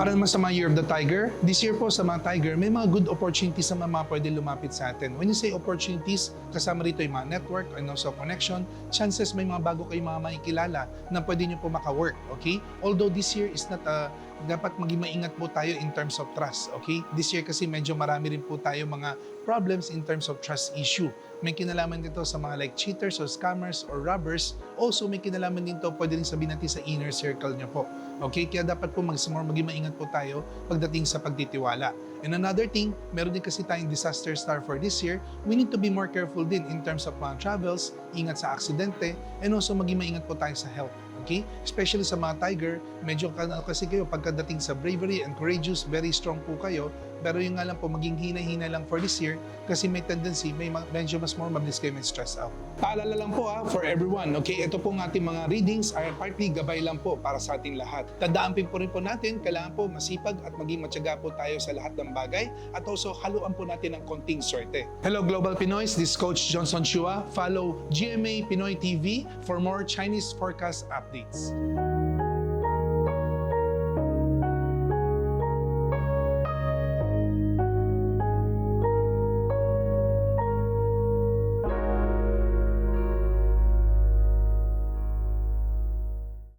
Para naman sa mga Year of the Tiger, this year po sa mga Tiger, may mga good opportunities na mga pwede lumapit sa atin. When you say opportunities, kasama rito yung mga network and also connection, chances may mga bago kayong mga makikilala na pwede nyo po maka-work, okay? Although this year is not a dapat maging maingat po tayo in terms of trust, okay? This year kasi medyo marami rin po tayo mga problems in terms of trust issue. May kinalaman dito sa mga like cheaters or scammers or robbers. Also, may kinalaman din to pwede rin sabihin natin sa inner circle nyo po. Okay? Kaya dapat po mag more maging maingat po tayo pagdating sa pagtitiwala. And another thing, meron din kasi tayong disaster star for this year. We need to be more careful din in terms of mga travels, ingat sa aksidente, and also maging maingat po tayo sa health. Okay? Especially sa mga tiger, medyo ka- kasi kayo pagkadating sa bravery and courageous, very strong po kayo. Pero yung nga lang po, maging hina-hina lang for this year kasi may tendency, may ma- medyo mas more mabilis kayo may stress out. Paalala lang po ha, for everyone, okay? Ito pong ating mga readings are partly gabay lang po para sa ating lahat. Tandaan po rin po natin, kailangan po masipag at maging matyaga po tayo sa lahat ng bagay at also haluan po natin ng konting swerte. Hello Global Pinoys, this is Coach Johnson Chua. Follow GMA Pinoy TV for more Chinese forecast updates.